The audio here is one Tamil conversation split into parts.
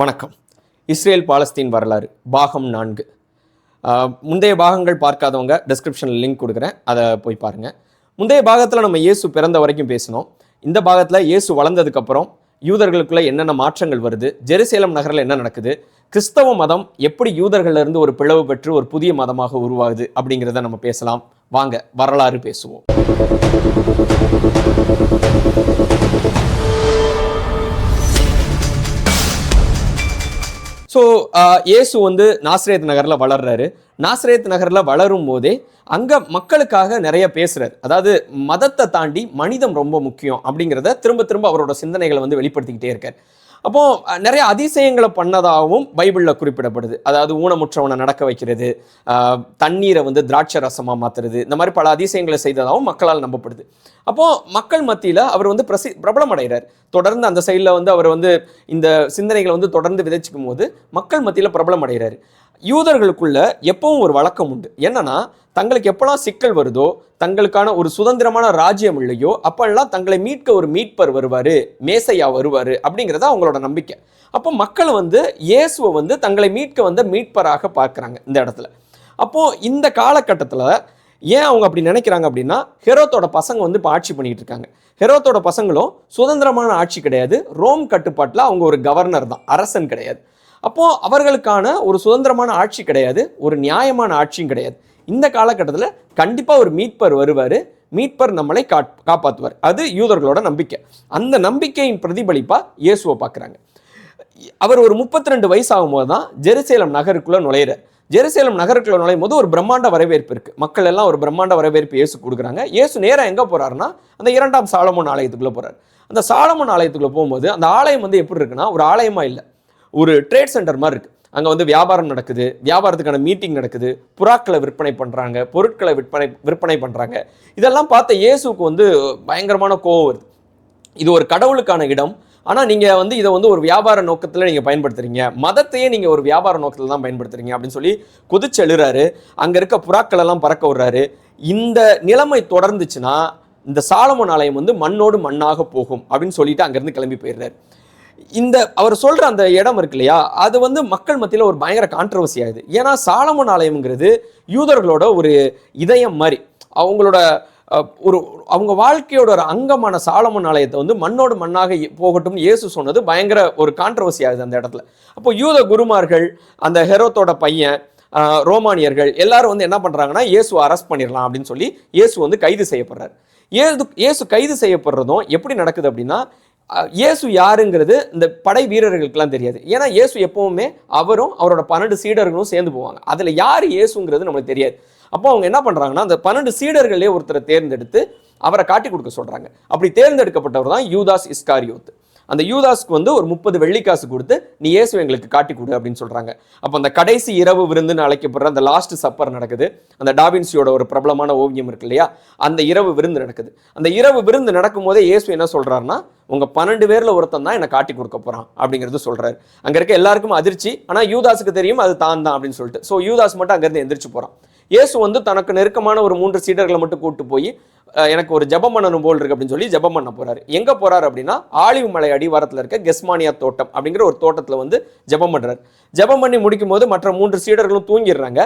வணக்கம். இஸ்ரேல் பாலஸ்தீன் வரலாறு பாகம் நான்கு. முந்தைய பாகங்கள் பார்க்காதவங்க டிஸ்கிரிப்ஷனில் லிங்க் கொடுக்குறேன். அதை போய் பாருங்கள் முந்தைய பாகத்தில் நம்ம இயேசு பிறந்த வரைக்கும் பேசினோம். இந்த பாகத்தில் இயேசு வளர்ந்ததுக்கப்புறம் யூதர்களுக்குள்ள என்னென்ன மாற்றங்கள் வருது ஜெருசேலம் நகரில் என்ன நடக்குது கிறிஸ்தவ மதம் எப்படி யூதர்களிலிருந்து ஒரு பிளவு பெற்று ஒரு புதிய மதமாக உருவாகுது அப்படிங்கிறத நம்ம பேசலாம். வாங்க வரலாறு பேசுவோம். ஸோ இயேசு வந்து நாஸ்ரேத் நகரில் வளர்றாரு. நாஸ்ரேத் நகரில் வளரும் போதே அங்கே மக்களுக்காக நிறைய பேசுறாரு. அதாவது மதத்தை தாண்டி மனிதம் ரொம்ப முக்கியம் அப்படிங்கிறத திரும்ப திரும்ப அவரோட சிந்தனைகளை வந்து வெளிப்படுத்திக்கிட்டே இருக்கார். அப்போ நிறைய அதிசயங்களை பண்ணதாகவும் பைபிளில் குறிப்பிடப்படுது. அதாவது ஊனமுற்றவனை நடக்க வைக்கிறது தண்ணீரை வந்து திராட்சை ரசமாக மாற்றுறது இந்த மாதிரி பல அதிசயங்களை செய்ததாகவும் மக்களால் நம்பப்படுது. அப்போ மக்கள் மத்தியில் அவர் வந்து பிரசி பிரபலம் அடைகிறார் தொடர்ந்து அந்த சைடில் வந்து அவர் வந்து இந்த சிந்தனைகளை வந்து தொடர்ந்து விதைச்சிக்கும் போது மக்கள் மத்தியில் பிரபலம் அடைகிறார் யூதர்களுக்குள்ள எப்பவும் ஒரு வழக்கம் உண்டு. என்னன்னா தங்களுக்கு எப்பெல்லாம் சிக்கல் வருதோ தங்களுக்கான ஒரு சுதந்திரமான ராஜ்யம் இல்லையோ அப்பெல்லாம் தங்களை மீட்க ஒரு மீட்பர் வருவார் மேசையா வருவார் அப்படிங்கிறத அவங்களோட நம்பிக்கை. அப்போ மக்கள் வந்து இயேசுவை வந்து தங்களை மீட்க வந்த மீட்பராக பார்க்குறாங்க இந்த இடத்துல. அப்போது இந்த காலகட்டத்தில் ஏன் அவங்க அப்படி நினைக்கிறாங்க அப்படின்னா ஹெரோத்தோட பசங்க வந்து இப்போ ஆட்சி பண்ணிக்கிட்டு இருக்காங்க. ஹெரோத்தோட பசங்களும் சுதந்திரமான ஆட்சி கிடையாது. ரோம் கட்டுப்பாட்டில் அவங்க ஒரு கவர்னர் தான். அரசன் கிடையாது. அப்போது அவர்களுக்கான ஒரு சுதந்திரமான ஆட்சி கிடையாது ஒரு நியாயமான ஆட்சியும் கிடையாது. இந்த காலகட்டத்தில் கண்டிப்பாக ஒரு மீட்பர் வருவார். மீட்பர் நம்மளை காட் காப்பாற்றுவார் அது யூதர்களோட நம்பிக்கை. அந்த நம்பிக்கையின் பிரதிபலிப்பாக இயேசுவை பார்க்குறாங்க. அவர் ஒரு முப்பத்தி ரெண்டு வயசு ஆகும்போது தான் ஜெருசேலம் நகருக்குள்ளே நுழையிறார். ஜெருசேலம் நகருக்குள்ள நுழையும் போது ஒரு பிரம்மாண்ட வரவேற்பு இருக்குது மக்கள் எல்லாம் ஒரு பிரம்மாண்ட வரவேற்பு இயேசு கொடுக்குறாங்க. இயேசு நேராக எங்கே போகிறாருன்னா அந்த இரண்டாம் சாலமோன் ஆலயத்துக்குள்ளே போகிறார் அந்த சாலமோன் ஆலயத்துக்குள்ளே போகும்போது அந்த ஆலயம் வந்து எப்படி இருக்குன்னா ஒரு ஆலயமாக இல்லை. ஒரு ட்ரேட் சென்டர் மாதிரி இருக்குது அங்கே வந்து வியாபாரம் நடக்குது. வியாபாரத்துக்கான மீட்டிங் நடக்குது. புறாக்களை விற்பனை பண்ணுறாங்க பொருட்களை விற்பனை விற்பனை பண்ணுறாங்க இதெல்லாம் பார்த்த இயேசுக்கு வந்து பயங்கரமான கோவம் வருது. இது ஒரு கடவுளுக்கான இடம். ஆனால் நீங்கள் வந்து இதை வந்து ஒரு வியாபார நோக்கத்தில் நீங்கள் பயன்படுத்துறீங்க. மதத்தையே நீங்கள் ஒரு வியாபார நோக்கத்தில் தான் பயன்படுத்துறீங்க அப்படின்னு சொல்லி கொதிச்சு எழுறாரு அங்கே இருக்க புறாக்களெல்லாம் பறக்க விடுறாரு. இந்த நிலைமை தொடர்ந்துச்சுன்னா இந்த சாலமன் ஆலயம் வந்து மண்ணோடு மண்ணாக போகும் அப்படின்னு சொல்லிட்டு அங்கேருந்து கிளம்பி போயிடுறாரு. இந்த அவர் சொல்ற அந்த இடம் இருக்கு இல்லையா அது வந்து மக்கள் மத்தியில் ஒரு பயங்கர கான்ட்ரவர்சி ஆகுது ஏன்னா சாலமன் ஆலயம்ங்கிறது யூதர்களோட ஒரு இதயம் மாதிரி. அவங்களோட ஒரு அவங்க வாழ்க்கையோட ஒரு அங்கமான சாலமன் ஆலயத்தை வந்து மண்ணோடு மண்ணாக போகட்டும். இயேசு சொன்னது பயங்கர ஒரு கான்ட்ரவர்சி ஆகுது அந்த இடத்துல. அப்போ யூத குருமார்கள் அந்த ஹெரோத்தோட பையன் ரோமானியர்கள் எல்லாரும் வந்து என்ன பண்ணுறாங்கன்னா இயேசுவை அரெஸ்ட் பண்ணிடலாம் அப்படின்னு சொல்லி இயேசு வந்து கைது செய்யப்படுறாரு. ஏது இயேசு கைது செய்யப்படுறதும் எப்படி நடக்குது அப்படின்னா இயேசு யாருங்கிறது இந்த படை வீரர்களுக்கெல்லாம் தெரியாது. ஏன்னா இயேசு எப்பவுமே அவரும் அவரோட பன்னெண்டு சீடர்களும் சேர்ந்து போவாங்க. அதில் யார் இயேசுங்கிறது நம்மளுக்கு தெரியாது. அப்போ அவங்க என்ன பண்ணுறாங்கன்னா அந்த பன்னெண்டு சீடர்களே ஒருத்தரை தேர்ந்தெடுத்து அவரை காட்டி கொடுக்க சொல்கிறாங்க அப்படி தேர்ந்தெடுக்கப்பட்டவர் தான் யூதாஸ் இஸ்காரியோத் அந்த யூதாஸ்க்கு வந்து ஒரு முப்பது வெள்ளிக்காசு கொடுத்து நீ இயேசு எங்களுக்கு காட்டி கொடு அப்படின்னு சொல்கிறாங்க அப்போ அந்த கடைசி இரவு விருந்துன்னு அழைக்கப்படுற அந்த லாஸ்ட் சப்பர் நடக்குது. அந்த டாவின்சியோட ஒரு பிரபலமான ஓவியம் இருக்கு இல்லையா? அந்த இரவு விருந்து நடக்குது. அந்த இரவு விருந்து நடக்கும் போதே இயேசு என்ன சொல்கிறாருன்னா உங்கள் பன்னெண்டு பேரில் ஒருத்தன் தான் என்னை காட்டி கொடுக்க போகிறான் அப்படிங்கிறது சொல்கிறாரு அங்கே இருக்க எல்லாருக்கும் அதிர்ச்சி. ஆனால் யூதாஸுக்கு தெரியும் அது தான் தான் அப்படின்னு சொல்லிட்டு. ஸோ யூதாஸ் மட்டும் அங்கேருந்து எந்திரிச்சு போகிறான் இயேசு வந்து தனக்கு நெருக்கமான ஒரு மூன்று சீடர்களை மட்டும் கூட்டு போய் எனக்கு ஒரு ஜெபம் பண்ணணும் போல் இருக்கு அப்படின்னு சொல்லி ஜெபம் பண்ண போறாரு. எங்க போறாரு அப்படின்னா ஆலிவ் மலை அடிவாரத்தில் இருக்க கெஸ்மானியா தோட்டம் அப்படிங்கிற ஒரு தோட்டத்தில் வந்து ஜெபம் பண்றாரு. ஜெபம் பண்ணி முடிக்கும் போது மற்ற மூன்று சீடர்களும் தூங்கிடுறாங்க.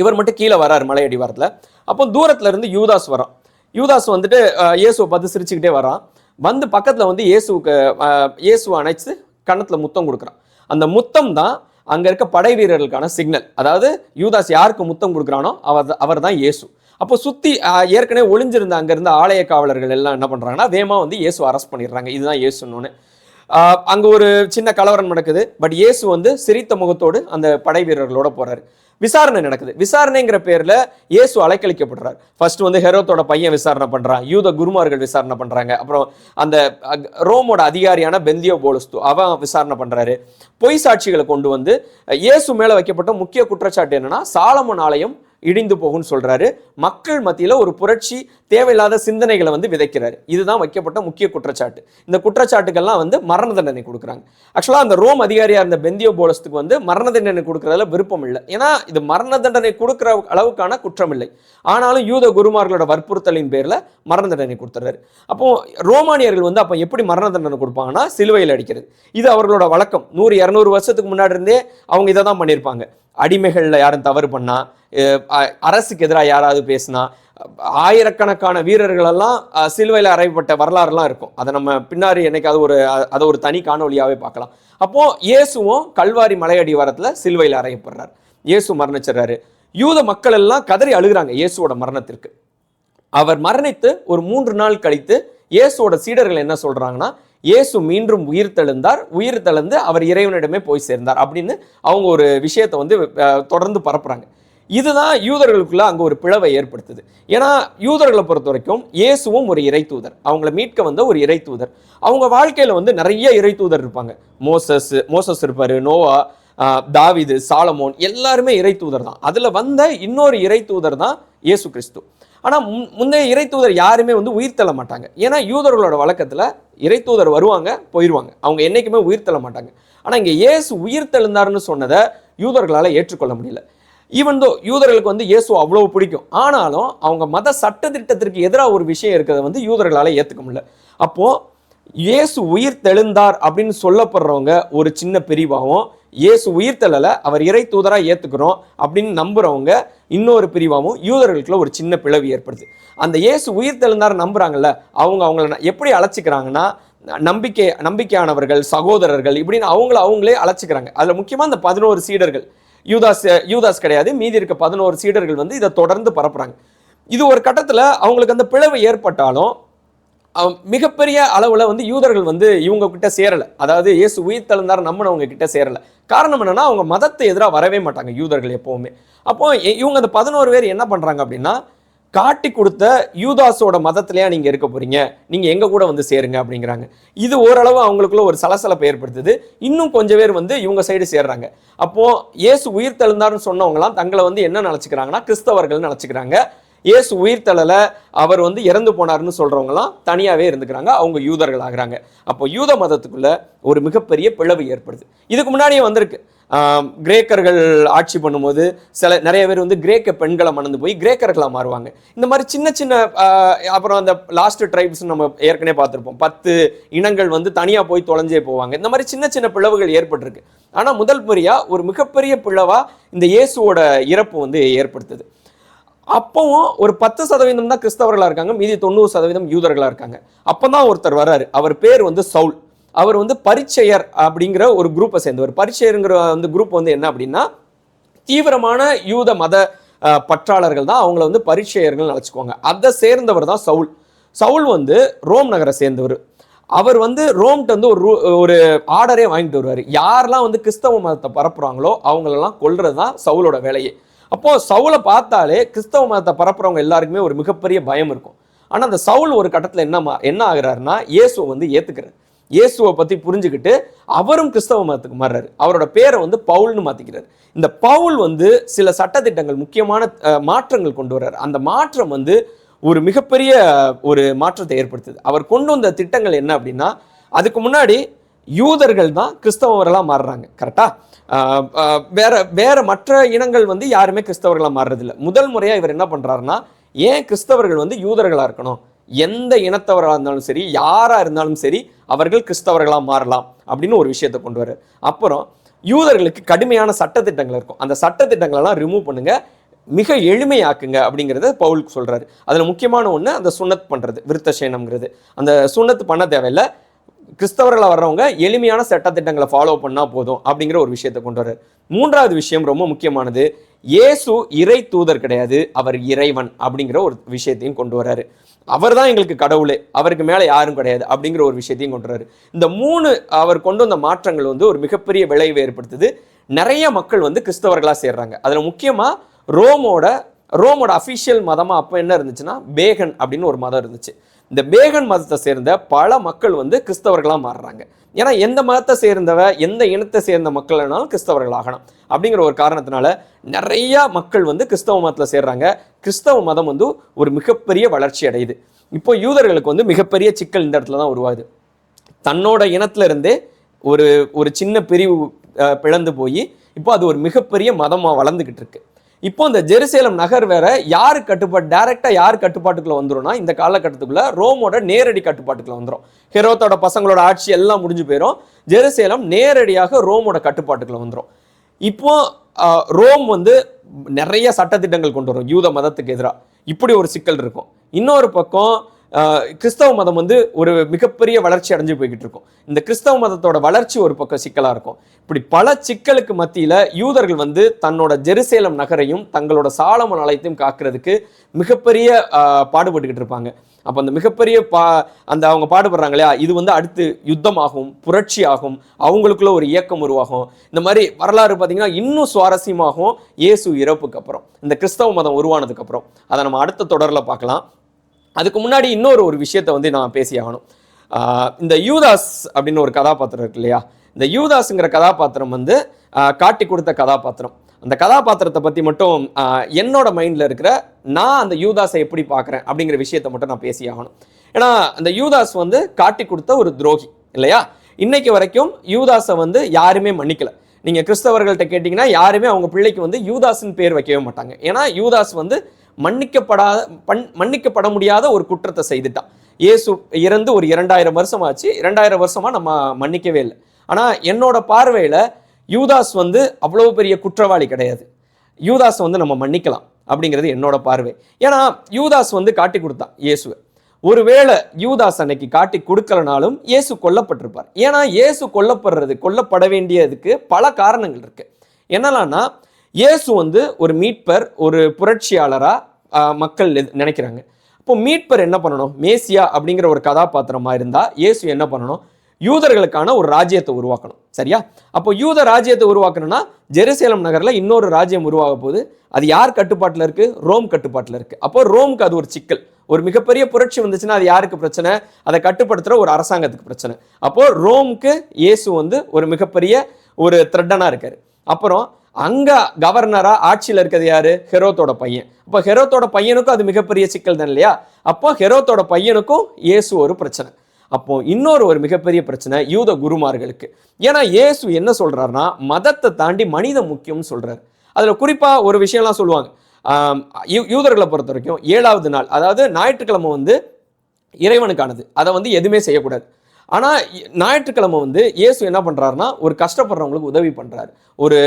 இவர் மட்டும் கீழே வராரு மலை அடிவாரத்தில். அப்போ தூரத்துல இருந்து யூதாஸ் வரான். யூதாஸ் வந்துட்டு இயேசுவை பார்த்து சிரிச்சுக்கிட்டே வரான். வந்து பக்கத்தில் வந்து இயேசுவுக்கு இயேசுவை அணைச்சு கணத்தில் முத்தம் கொடுக்குறான். அந்த முத்தம் தான் அங்கே இருக்க படை வீரர்களுக்கான சிக்னல். அதாவது யூதாஸ் யாருக்கு முத்தம் கொடுக்குறானோ அவர் அவர் தான் இயேசு. அப்போ சுற்றி ஏற்கனவே ஒளிஞ்சிருந்த அங்கேருந்து ஆலய காவலர்கள் எல்லாம் என்ன பண்ணுறாங்கன்னா வேமா வந்து இயேசு அரெஸ்ட் பண்ணிடுறாங்க. இதுதான் இயேசுன்னு. அங்கே ஒரு சின்ன கலவரம் நடக்குது. பட் இயேசு வந்து சிரித்த முகத்தோடு அந்த படை வீரர்களோட போகிறாரு விசாரணை நடக்குது. விசாரணைங்கிற பேரில் இயேசு அலைக்கழிக்கப்படுறார். ஃபர்ஸ்ட் வந்து ஹெரோத்தோட பையன் விசாரணை பண்ணுறான் யூத குருமார்கள் விசாரணை பண்ணுறாங்க அப்புறம் அந்த அக்- ரோமோட அதிகாரியான பெந்தியோ போலஸ்து அவன் விசாரணை பண்ணுறாரு பொய் சாட்சிகளை கொண்டு வந்து இயேசு மேலே வைக்கப்பட்ட முக்கிய குற்றச்சாட்டு என்னன்னா சாலமன் ஆலயம் இடிந்து போகும்னு சொல்கிறாரு மக்கள் மத்தியில் ஒரு புரட்சி தேவையில்லாத சிந்தனைகளை வந்து விதைக்கிறாரு. இதுதான் வைக்கப்பட்ட முக்கிய குற்றச்சாட்டு. இந்த குற்றச்சாட்டுகள்லாம் வந்து மரண தண்டனை கொடுக்குறாங்க. ஆக்சுவலாக அந்த ரோம் அதிகாரியாக இருந்த பெந்தியோ போலஸ்துக்கு வந்து மரண தண்டனை கொடுக்குறதுல விருப்பம் இல்லை. ஏன்னா இது மரண தண்டனை கொடுக்குற அளவுக்கான குற்றம் இல்லை ஆனாலும் யூத குருமார்களோட வற்புறுத்தலின் பேரில் மரண தண்டனை கொடுத்துறாரு. அப்போ ரோமானியர்கள் வந்து அப்போ எப்படி மரண தண்டனை கொடுப்பாங்கன்னா சிலுவையில் அடிக்கிறது. இது அவர்களோட வழக்கம். நூறு இரநூறு வருஷத்துக்கு முன்னாடி இருந்தே அவங்க இதை தான் பண்ணியிருப்பாங்க. அடிமைகளில் யாரும் தவறு பண்ணா அ- அரசுக்கு எதிராக யாராவது பேசினா ஆயிரக்கணக்கான வீரர்களெல்லாம் சிலுவையில் அறையப்பட்ட வரலாறுலாம் இருக்கும். அதை நம்ம பின்னாடி என்னைக்காவது ஒரு அதை ஒரு தனி காணொலியாகவே பார்க்கலாம். அப்போது இயேசுவும் கல்வாரி மலையடி வாரத்தில் சிலுவையில் அறையப்படுறார். இயேசு மரணிச்சிடுறாரு. யூத மக்கள் எல்லாம் கதறி அழுகுறாங்க இயேசுவோட மரணத்திற்கு. அவர் மரணித்து ஒரு மூன்று நாள் கழித்து இயேசுவோட சீடர்கள் என்ன சொல்கிறாங்கன்னா இயேசு மீண்டும் உயிர் தெழுந்தார் உயிர் தெழுந்து அவர் இறைவனிடமே போய் சேர்ந்தார் அப்படின்னு அவங்க ஒரு விஷயத்தை வந்து தொடர்ந்து பரப்புறாங்க. இதுதான் யூதர்களுக்குள்ள அங்கே ஒரு பிளவை ஏற்படுத்துது. ஏன்னா யூதர்களை பொறுத்த வரைக்கும் இயேசுவும் ஒரு இறை தூதர் அவங்கள மீட்க வந்த ஒரு இறை தூதர் அவங்க வாழ்க்கையில் வந்து நிறைய இறை தூதர் இருப்பாங்க. மோசஸ் மோசஸ் இருப்பார் நோவா தாவிது சாலமோன் எல்லாருமே இறை தூதர் தான். அதில் வந்த இன்னொரு இறை தூதர் தான் இயேசு கிறிஸ்து. ஆனால் முந்தைய இறை தூதர் யாருமே வந்து உயிர் தள்ள மாட்டாங்க. ஏன்னா யூதர்களோட வழக்கத்தில் இறை தூதர் வருவாங்க போயிடுவாங்க அவங்க என்றைக்குமே உயிர் தள்ள மாட்டாங்க. ஆனால் இங்கே இயேசு உயிர் தெழுந்தாருன்னு சொன்னதை யூதர்களால் ஏற்றுக்கொள்ள முடியல. ஈவன் தோ யூதர்களுக்கு வந்து இயேசு அவ்வளோ பிடிக்கும் ஆனாலும் அவங்க மத சட்டத்திட்டத்திற்கு எதிராக ஒரு விஷயம் இருக்கிறத வந்து யூதர்களால் ஏற்றுக்க முடியல. அப்போது இயேசு உயிர் தெழுந்தார் அப்படின்னு சொல்லப்படுறவங்க ஒரு சின்ன பிரிவாகவும் இயேசு உயிர் அவர் இறை தூதராக ஏற்றுக்கிறோம் அப்படின்னு நம்புகிறவங்க இன்னொரு பிரிவாகவும் யூதர்களுக்குள்ள ஒரு சின்ன பிளவு ஏற்படுது. அந்த இயேசு உயிர் தெழுந்தார் அவங்க அவங்கள ந- எப்படி அழைச்சிக்கிறாங்கன்னா நம்பிக்கை நம்பிக்கையானவர்கள் சகோதரர்கள் இப்படின்னு அவங்கள அவங்களே அழைச்சிக்கிறாங்க. அதில் முக்கியமாக அந்த பதினோரு சீடர்கள். யூதாஸ் யூதாஸ் கிடையாது மீதி இருக்க பதினோரு சீடர்கள் வந்து இதை தொடர்ந்து பரப்புகிறாங்க இது ஒரு கட்டத்தில் அவங்களுக்கு அந்த பிளவு ஏற்பட்டாலும் மிகப்பெரிய அளவில் வந்து யூதர்கள் வந்து இவங்க கிட்ட சேரலை. அதாவது இயேசு உயிர் தழுந்தார் நம்பினவங்க கிட்ட சேரல. காரணம் என்னன்னா அவங்க மதத்தை எதிராக வரவே மாட்டாங்க யூதர்கள் எப்போவுமே. அப்போ இவங்க அந்த பதினோரு பேர் என்ன பண்ணுறாங்க அப்படின்னா காட்டி கொடுத்த யூதாஸோட மதத்திலேயா நீங்கள் இருக்க போகிறீங்க நீங்கள் எங்கள் கூட வந்து சேருங்க அப்படிங்கிறாங்க. இது ஓரளவு அவங்களுக்குள்ள ஒரு சலசலப்பை ஏற்படுத்துது. இன்னும் கொஞ்சம் பேர் வந்து இவங்க சைடு சேர்றாங்க. அப்போது இயேசு உயிர் தெழுந்தாருன்னு சொன்னவங்களாம் தங்களை வந்து என்ன நினச்சிக்கிறாங்கன்னா கிறிஸ்தவர்கள் நினச்சிக்கிறாங்க. இயேசு உயிர் அவர் வந்து இறந்து போனாருன்னு சொல்கிறவங்களாம் தனியாகவே இருந்துக்கிறாங்க. அவங்க யூதர்கள் ஆகுறாங்க. அப்போ யூத மதத்துக்குள்ள ஒரு மிகப்பெரிய பிளவு ஏற்படுது. இதுக்கு முன்னாடியே வந்திருக்கு. கிரேக்கர்கள் ஆட்சி பண்ணும்போது சில நிறைய பேர் வந்து கிரேக்க பெண்களை மணந்து போய் கிரேக்கர்களாக மாறுவாங்க. இந்த மாதிரி சின்ன சின்ன அப்புறம் அந்த லாஸ்ட் ட்ரைப்ஸ் நம்ம ஏற்கனவே பார்த்துருப்போம். பத்து இனங்கள் வந்து தனியாக போய் தொலைஞ்சே போவாங்க. இந்த மாதிரி சின்ன சின்ன பிளவுகள் ஏற்பட்டிருக்கு. ஆனால் முதல் முறையாக ஒரு மிகப்பெரிய பிளவாக இந்த இயேசுவோட இறப்பு வந்து ஏற்படுத்துது. அப்பவும் ஒரு பத்து சதவீதம் தான் கிறிஸ்தவர்களாக இருக்காங்க மீதி தொண்ணூறு சதவீதம் யூதர்களாக இருக்காங்க. அப்போ தான் ஒருத்தர் வர்றாரு. அவர் பேர் வந்து சவுல். அவர் வந்து பரிச்செயர் அப்படிங்கிற ஒரு குரூப்பை சேர்ந்தவர். பரிச்செயருங்கிற வந்து குரூப் வந்து என்ன அப்படின்னா தீவிரமான யூத மத பற்றாளர்கள் தான் அவங்கள வந்து பரிச்செயர்கள் அழைச்சிக்குவாங்க. அதை சேர்ந்தவர் தான் சவுல். சவுல் வந்து ரோம் நகரை சேர்ந்தவர். அவர் வந்து ரோம்கிட்ட வந்து ஒரு ரூ- ஒரு ஆர்டரே வாங்கிட்டு வருவார். யாரெல்லாம் வந்து கிறிஸ்தவ மதத்தை பரப்புகிறாங்களோ அவங்களெல்லாம் கொல்றது தான் சவுலோட வேலையே. அப்போ சவுலை பார்த்தாலே கிறிஸ்தவ மதத்தை பரப்புறவங்க எல்லாருக்குமே ஒரு மிகப்பெரிய பயம் இருக்கும். ஆனால் அந்த சவுல் ஒரு கட்டத்தில் என்ன மா- என்ன ஆகிறாருன்னா இயேசுவை வந்து ஏற்றுக்கிறார் இயேசுவை பற்றி புரிஞ்சுக்கிட்டு அவரும் கிறிஸ்தவ மதத்துக்கு மாறுறாரு. அவரோட பேரை வந்து பவுல்னு மாற்றிக்கிறார் இந்த பவுல் வந்து சில சட்டத்திட்டங்கள் முக்கியமான மாற்றங்கள் கொண்டு வர்றாரு. அந்த மாற்றம் வந்து ஒரு மிகப்பெரிய ஒரு மாற்றத்தை ஏற்படுத்துது. அவர் கொண்டு வந்த திட்டங்கள் என்ன அப்படின்னா அதுக்கு முன்னாடி யூதர்கள் தான் கிறிஸ்தவர்களாக மாறுறாங்க. கரெக்டாக வேற வேற மற்ற இனங்கள் வந்து யாருமே கிறிஸ்தவர்களாக மாறுறதில்ல. முதல் முறையாக இவர் என்ன பண்ணுறாருன்னா ஏன் கிறிஸ்தவர்கள் வந்து யூதர்களாக இருக்கணும்? எந்த இனத்தவராக இருந்தாலும் சரி யாராக இருந்தாலும் சரி அவர்கள் கிறிஸ்தவர்களாக மாறலாம் அப்படின்னு ஒரு விஷயத்தை கொண்டு வர்றாரு. அப்புறம் யூதர்களுக்கு கடுமையான சட்டத்திட்டங்கள் இருக்கும். அந்த சட்டத்திட்டங்களெல்லாம் ரிமூவ் பண்ணுங்க மிக எளிமையாக்குங்க அப்படிங்கிறத பவுலுக்கு சொல்கிறாரு அதில் முக்கியமான ஒன்று அந்த சுண்ணத் பண்ணுறது விருத்த சேனம்ங்கிறது அந்த சுண்ணத்து பண்ண தேவையில்ல கிறிஸ்தவர்களாக வர்றவங்க எளிமையான சட்டத்திட்டங்களை ஃபாலோ பண்ணால் போதும் அப்படிங்கிற ஒரு விஷயத்தை கொண்டு வர்றார். மூன்றாவது விஷயம் ரொம்ப முக்கியமானது இயேசு இறை தூதர் கிடையாது அவர் இறைவன் அப்படிங்கிற ஒரு விஷயத்தையும் கொண்டு வர்றாரு. அவர் தான் எங்களுக்கு கடவுளே அவருக்கு மேலே யாரும் கிடையாது அப்படிங்கிற ஒரு விஷயத்தையும் கொண்டு வர்றாரு. இந்த மூணு அவர் கொண்டு வந்த மாற்றங்கள் வந்து ஒரு மிகப்பெரிய விளைவை ஏற்படுத்துது. நிறைய மக்கள் வந்து கிறிஸ்தவர்களாக சேர்றாங்க. அதில் முக்கியமாக ரோமோட ரோமோட அஃபிஷியல் மதமாக அப்போ என்ன இருந்துச்சுன்னா பேகன் அப்படின்னு ஒரு மதம் இருந்துச்சு. இந்த பேகன் மதத்தை சேர்ந்த பல மக்கள் வந்து கிறிஸ்தவர்களாக மாறுறாங்க. ஏன்னா எந்த மதத்தை சேர்ந்தவ எந்த இனத்தை சேர்ந்த மக்கள்னாலும் கிறிஸ்தவர்கள் ஆகணும். அப்படிங்கிற ஒரு காரணத்தினால நிறைய மக்கள் வந்து கிறிஸ்தவ மதத்தில் சேர்றாங்க. கிறிஸ்தவ மதம் வந்து ஒரு மிகப்பெரிய வளர்ச்சி அடையுது. இப்போ யூதர்களுக்கு வந்து மிகப்பெரிய சிக்கல் இந்த இடத்துல தான் உருவாகுது. தன்னோட இனத்துல இருந்தே ஒரு ஒரு சின்ன பிரிவு பிளந்து போய் இப்போ அது ஒரு மிகப்பெரிய மதமாக வளர்ந்துக்கிட்டு இருக்கு. இப்போ இந்த ஜெருசேலம் நகர் வேற யார் கட்டுப்பாடு டைரக்டா யார் கட்டுப்பாட்டுக்குள்ள வந்துடும்னா இந்த காலகட்டத்துக்குள்ள ரோமோட நேரடி கட்டுப்பாட்டுக்குள்ள வந்துடும் ஹெரோத்தோட பசங்களோட ஆட்சி எல்லாம் முடிஞ்சு போயிடும் ஜெருசேலம் நேரடியாக ரோமோட கட்டுப்பாட்டுக்குள்ள வந்துடும் இப்போ ரோம் வந்து நிறைய சட்டத்திட்டங்கள் கொண்டு வரும். யூத மதத்துக்கு எதிராக இப்படி ஒரு சிக்கல் இருக்கும். இன்னொரு பக்கம் கிறிஸ்தவ மதம் வந்து ஒரு மிகப்பெரிய வளர்ச்சி அடைஞ்சு போய்கிட்டு இருக்கும். இந்த கிறிஸ்தவ மதத்தோட வளர்ச்சி ஒரு பக்கம் சிக்கலாக இருக்கும். இப்படி பல சிக்கலுக்கு மத்தியில் யூதர்கள் வந்து தன்னோட ஜெருசேலம் நகரையும் தங்களோட சாலமன் ஆலயத்தையும் காக்கிறதுக்கு மிகப்பெரிய பாடுபட்டுக்கிட்டு இருப்பாங்க. அப்போ அந்த மிகப்பெரிய பா அந்த அவங்க பாடுபடுறாங்க இல்லையா? இது வந்து அடுத்து யுத்தமாகும் புரட்சி ஆகும் அவங்களுக்குள்ள ஒரு இயக்கம் உருவாகும். இந்த மாதிரி வரலாறு பார்த்தீங்கன்னா இன்னும் சுவாரஸ்யமாகும். இயேசு இறப்புக்கு அப்புறம் இந்த கிறிஸ்தவ மதம் உருவானதுக்கு அப்புறம். அதை நம்ம அடுத்த தொடரில் பார்க்கலாம் அதுக்கு முன்னாடி இன்னொரு ஒரு விஷயத்தை வந்து நான் பேசி ஆகணும் இந்த யூதாஸ் அப்படின்னு ஒரு கதாபாத்திரம் இருக்கு இல்லையா? இந்த யூதாஸுங்கிற கதாபாத்திரம் வந்து காட்டி கொடுத்த கதாபாத்திரம். அந்த கதாபாத்திரத்தை பற்றி மட்டும் என்னோட மைண்டில் இருக்கிற நான் அந்த யூதாஸை எப்படி பார்க்குறேன் அப்படிங்கிற விஷயத்தை மட்டும் நான் பேசி ஆகணும் ஏன்னா அந்த யூதாஸ் வந்து காட்டி கொடுத்த ஒரு துரோகி இல்லையா? இன்னைக்கு வரைக்கும் யூதாஸை வந்து யாருமே மன்னிக்கல. நீங்கள் கிறிஸ்தவர்கள்ட்ட கேட்டிங்கன்னா யாருமே அவங்க பிள்ளைக்கு வந்து யூதாஸ்ன்னு பேர் வைக்கவே மாட்டாங்க. ஏன்னா யூதாஸ் வந்து மன்னிக்கப்படாத பண் மன்னிக்கப்பட முடியாத ஒரு குற்றத்தை செய்துட்டான். இயேசு இறந்து ஒரு இரண்டாயிரம் வருஷம் ஆச்சு இரண்டாயிரம் வருஷமாக நம்ம மன்னிக்கவே இல்லை. ஆனால் என்னோட பார்வையில் யூதாஸ் வந்து அவ்வளோ பெரிய குற்றவாளி கிடையாது. யூதாஸ் வந்து நம்ம மன்னிக்கலாம் அப்படிங்கிறது என்னோட பார்வை. ஏன்னா யூதாஸ் வந்து காட்டி கொடுத்தான் இயேசுவை. ஒருவேளை யூதாஸ் அன்னைக்கு காட்டி கொடுக்கலனாலும் இயேசு கொல்லப்பட்டிருப்பார். ஏன்னா இயேசு கொல்லப்படுறது கொல்லப்பட வேண்டியதுக்கு பல காரணங்கள் இருக்குது என்னலான்னா இயேசு வந்து ஒரு மீட்பர் ஒரு புரட்சியாளராக மக்கள் நினைக்கிறாங்க. இப்போ மீட்பர் என்ன பண்ணணும்? மேசியா அப்படிங்கிற ஒரு கதாபாத்திரமாக இருந்தால் இயேசு என்ன பண்ணணும்? யூதர்களுக்கான ஒரு ராஜ்யத்தை உருவாக்கணும். சரியா? அப்போ யூத ராஜ்யத்தை உருவாக்கணும்னா ஜெருசேலம் நகரில் இன்னொரு ராஜ்யம் உருவாக போகுது. அது யார் கட்டுப்பாட்டில் இருக்குது ரோம் கட்டுப்பாட்டில் இருக்குது அப்போ ரோமுக்கு அது ஒரு சிக்கல். ஒரு மிகப்பெரிய புரட்சி வந்துச்சுன்னா அது யாருக்கு பிரச்சனை? அதை கட்டுப்படுத்துகிற ஒரு அரசாங்கத்துக்கு பிரச்சனை. அப்போது ரோம்க்கு இயேசு வந்து ஒரு மிகப்பெரிய ஒரு த்ரெட்டனாக இருக்கார். அப்புறம் அங்கே கவர்னராக ஆட்சியில் இருக்கிறது யார்? ஹெரோத்தோட பையன். அப்போ ஹெரோத்தோட பையனுக்கும் அது மிகப்பெரிய சிக்கல் தான் இல்லையா? அப்போ ஹெரோத்தோட பையனுக்கும் இயேசு ஒரு பிரச்சனை. அப்போ இன்னொரு ஒரு மிகப்பெரிய பிரச்சனை யூத குருமார்களுக்கு. ஏன்னா இயேசு என்ன சொல்கிறாருன்னா மதத்தை தாண்டி மனிதம் முக்கியம்னு சொல்கிறார் அதில் குறிப்பாக ஒரு விஷயம்லாம் சொல்லுவாங்க. யூ- யூதர்களை பொறுத்த வரைக்கும் ஏழாவது நாள் அதாவது ஞாயிற்றுக்கிழமை வந்து இறைவனுக்கானது. அதை வந்து எதுவுமே செய்யக்கூடாது. ஆனால் ஞாயிற்றுக்கிழமை வந்து இயேசு என்ன பண்ணுறாருன்னா ஒரு கஷ்டப்படுறவங்களுக்கு உதவி பண்ணுறாரு ஒரு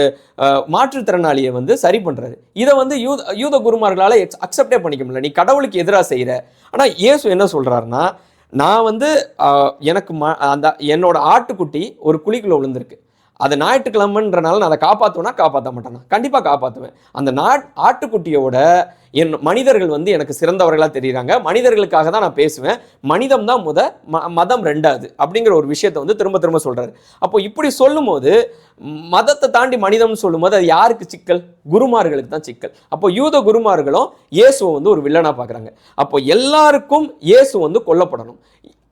மாற்றுத்திறனாளியை வந்து சரி பண்ணுறாரு இதை வந்து யூத யூத குருமார்களால் அக்செப்டே பண்ணிக்க முடியல. நீ கடவுளுக்கு எதிராக செய்கிற ஆனால் இயேசு என்ன சொல்கிறாருன்னா நான் வந்து எனக்கு ம அந்த என்னோட ஆட்டுக்குட்டி ஒரு குழிக்குள்ளே விழுந்திருக்கு. அது ஞாயிற்றுக்கிழமைன்றனால நான் அதை காப்பாற்றுவேனா காப்பாற்ற மாட்டேனா கண்டிப்பாக காப்பாற்றுவேன் அந்த நாட் ஆட்டுக்குட்டியோட என் மனிதர்கள் வந்து எனக்கு சிறந்தவர்களாக தெரியுறாங்க. மனிதர்களுக்காக தான் நான் பேசுவேன். மனிதம் தான் முத ம- மதம் ரெண்டாவது அப்படிங்கிற ஒரு விஷயத்தை வந்து திரும்ப திரும்ப சொல்கிறாரு அப்போ இப்படி சொல்லும்போது மதத்தை தாண்டி மனிதம்னு சொல்லும்போது அது யாருக்கு சிக்கல்? குருமார்களுக்கு தான் சிக்கல். அப்போ யூத குருமார்களும் இயேசுவை வந்து ஒரு வில்லனாக பார்க்குறாங்க. அப்போ எல்லாருக்கும் இயேசு வந்து கொல்லப்படணும்.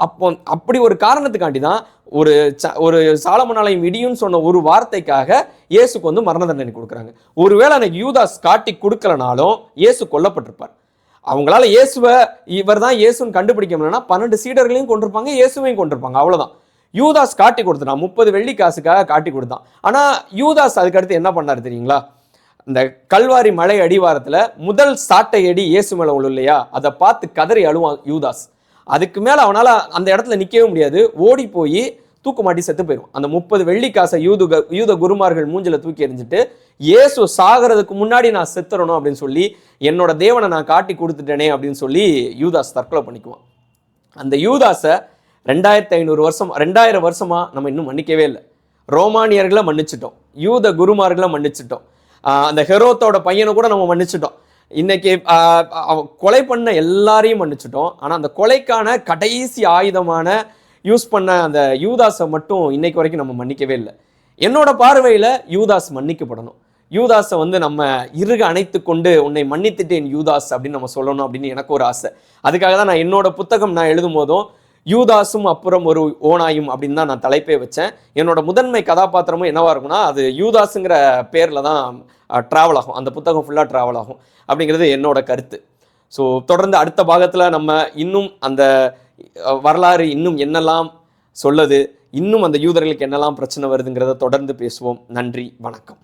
அப்போ அப்படி ஒரு காரணத்துக்காண்டி தான் ஒரு ச- ஒரு சாலமனாலயம் இடியும்னு சொன்ன ஒரு வார்த்தைக்காக இயேசுக்கு வந்து மரண தண்டனை கொடுக்குறாங்க. ஒருவேளை அன்னைக்கு யூதாஸ் காட்டி கொடுக்கலனாலும் இயேசு கொல்லப்பட்டிருப்பார். அவங்களால இயேசுவை இவர் தான் இயேசுன்னு கண்டுபிடிக்க முடியலன்னா பன்னெண்டு சீடர்களையும் கொண்டிருப்பாங்க இயேசுவையும் கொண்டிருப்பாங்க அவ்வளோதான் யூதாஸ் காட்டி கொடுத்துட்டான் முப்பது வெள்ளி காசுக்காக காட்டி கொடுத்தான். ஆனால் யூதாஸ் அதுக்கடுத்து என்ன பண்ணாரு தெரியுங்களா? இந்த கல்வாரி மலை அடிவாரத்தில் முதல் சாட்டை அடி இயேசு மேலே உள்ள இல்லையா? அதை பார்த்து கதறி அழுவான் யூதாஸ். அதுக்கு மேலே அவனால் அந்த இடத்துல நிற்கவே முடியாது. ஓடி போய் தூக்கு மாட்டி செத்து போயிடும் அந்த முப்பது வெள்ளிக்காசை யூது யூத க- யூத குருமார்கள் மூஞ்சில தூக்கி எறிஞ்சிட்டு இயேசு சாகிறதுக்கு முன்னாடி நான் செத்துறணும் அப்படின்னு சொல்லி என்னோட தேவனை நான் காட்டி கொடுத்துட்டேனே அப்படின்னு சொல்லி யூதாஸ் தற்கொலை பண்ணிக்குவான். அந்த யூதாஸை ரெண்டாயிரத்தி ஐநூறு வருஷம் ரெண்டாயிரம் வருஷமா நம்ம இன்னும் மன்னிக்கவே இல்லை. ரோமானியர்களை மன்னிச்சிட்டோம். யூத குருமார்களை மன்னிச்சிட்டோம். அந்த ஹெரோத்தோட பையனை கூட நம்ம மன்னிச்சிட்டோம். இன்னைக்கு கொலை பண்ண எல்லாரையும் மன்னிச்சிட்டோம். ஆனால் அந்த கொலைக்கான கடைசி ஆயுதமான யூஸ் பண்ண அந்த யூதாஸை மட்டும் இன்னைக்கு வரைக்கும் நம்ம மன்னிக்கவே இல்லை. என்னோட பார்வையில் யூதாஸ் மன்னிக்கப்படணும். யூதாஸை வந்து நம்ம இறுக அணைத்து கொண்டு உன்னை மன்னித்துட்டேன் யூதாஸ் அப்படின்னு நம்ம சொல்லணும் அப்படின்னு எனக்கு ஒரு ஆசை. அதுக்காக தான் நான் என்னோட புத்தகம் நான் எழுதும் போதும் யூதாஸும் அப்புறம் ஒரு ஓனாயும் அப்படின்னு தான் நான் தலைப்பே வச்சேன். என்னோட முதன்மை கதாபாத்திரமும் என்னவா இருக்கும்னா அது யூதாஸுங்கிற பேரில் தான் ட்ராவல் ஆகும். அந்த புத்தகம் ஃபுல்லாக ட்ராவல் ஆகும். அப்படிங்கிறது என்னோட கருத்து. ஸோ தொடர்ந்து அடுத்த பாகத்தில் நம்ம இன்னும் அந்த வரலாறு இன்னும் என்னெல்லாம் சொல்லுது இன்னும் அந்த யூதர்களுக்கு என்னெல்லாம் பிரச்சனை வருதுங்கிறத தொடர்ந்து பேசுவோம். நன்றி வணக்கம்.